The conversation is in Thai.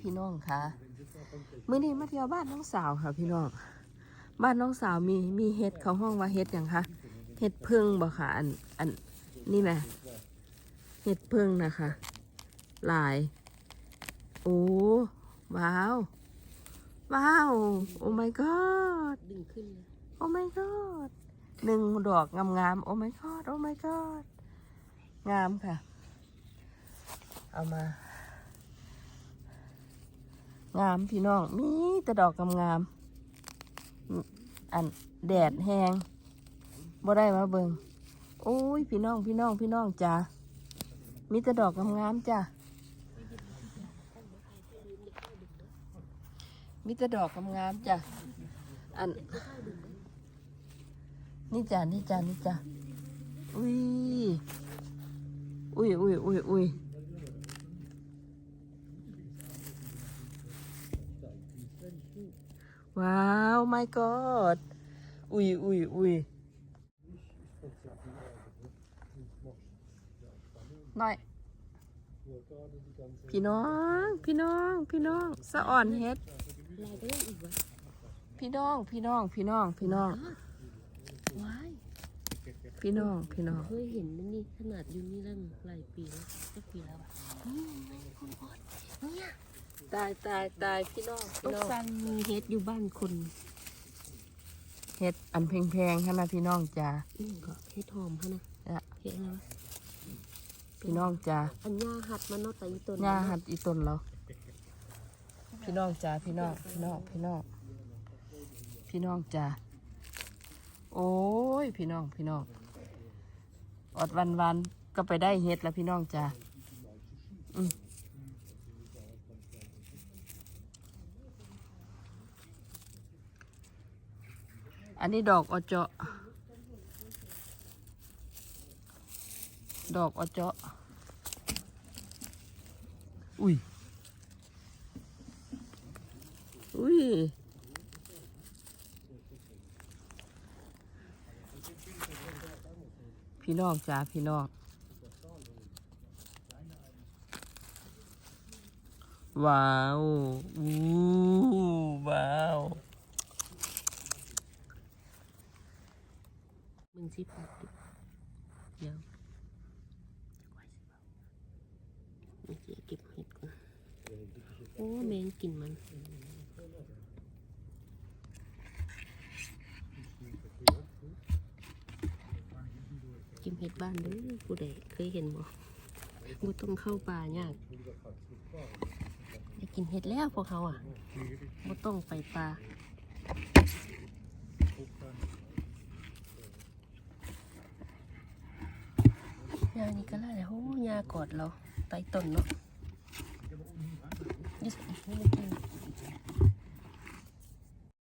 พี่น้องค่ะมื้อนี้มาเที่ยวบ้านน้องสาวค่ะพี่น้อง บ้านน้องสาวมีมีเฮ็ดเขาห้องว่าเฮ็ดหยังคะเฮ็ดพึ่งบ่ค่ะอันอันนี่แหละเฮ็ดพึ่งนะคะ หลาย โอ้ว้าว ว้าว โอ้ my god ดึงขึ้นเลยโอ้ my god หนึ่งดอกงามๆ โอ้ my god โอ้ my god งามค่ะ เอามา งามพี่น้องมีแต่ดอกงามๆอันแดดแหงบ่ได้มาเบิงโอ้ยพี่น้องพี่น้องพี่น้องจ้ามีแต่ดอกงามๆจ้ามีแต่ดอกงามๆจ้ะอันนี่จ้ะนี่จ้ะนี่จ้ะอุ้ยอุ้ยอุ้ยอุ้ยอุ้ย ว้าว my god อุ้ยอุ้ยอุ้ยหน่อย พี่น้อง พี่น้อง พี่น้อง สะอ่อนเฮ็ดลายก็ยังอีกวะพี่น้อง พี่น้อง พี่น้อง พี่น้อง ว้าย พี่น้อง พี่น้อง เคยเห็นมันนี่ขนาดอยู่นี่ตั้งหลายปีแล้วสักปีแล้วอะนี่ไงคุณพอดเนี่ย ตายตายตายพี่น้องต้พี่องน้องสั่งมีเฮ็ดอยู่บ้านคนเฮ็ดอันแพงๆค่ะนะพี่น้องจ้าอืมก็เฮ็ดหอมฮะนะจ้ะเฮ็ดอะไรวะพี่น้องจ้าอันย่าหัดมันเนาะแต่อีต้นหญ้าหัดอีต้นเราพี่น้องจ้าพี่น้องพี่น้องพี่น้องพี่น้องจ้าโอ้ยพี่น้องพี่น้องอดวันวันๆก็ไปได้เฮ็ดแล้วพี่น้องจ้าอืม อันนี้ดอกอเจาะ ดอกอเจาะ อุ้ย อุ้ย พี่น้องจ้าพี่น้อง ว้าว อู้ว้าว มึงสิพอดเดี๋ยวเมื่อกี้เก็บเห็ดก่อนโอ้แมงกินมันกินเห็ดบ้านเด้อผู้ใดเคยเห็นบ่บ่ต้องเข้าป่ายากได้กินเห็ดแล้วพวกเขาอะบ่ต้องไปป่า หญ้านี่ก็ไล่แล้วโอ้ยากอดเราไต่ต้นเนาะยี่สิไม่ได้กิน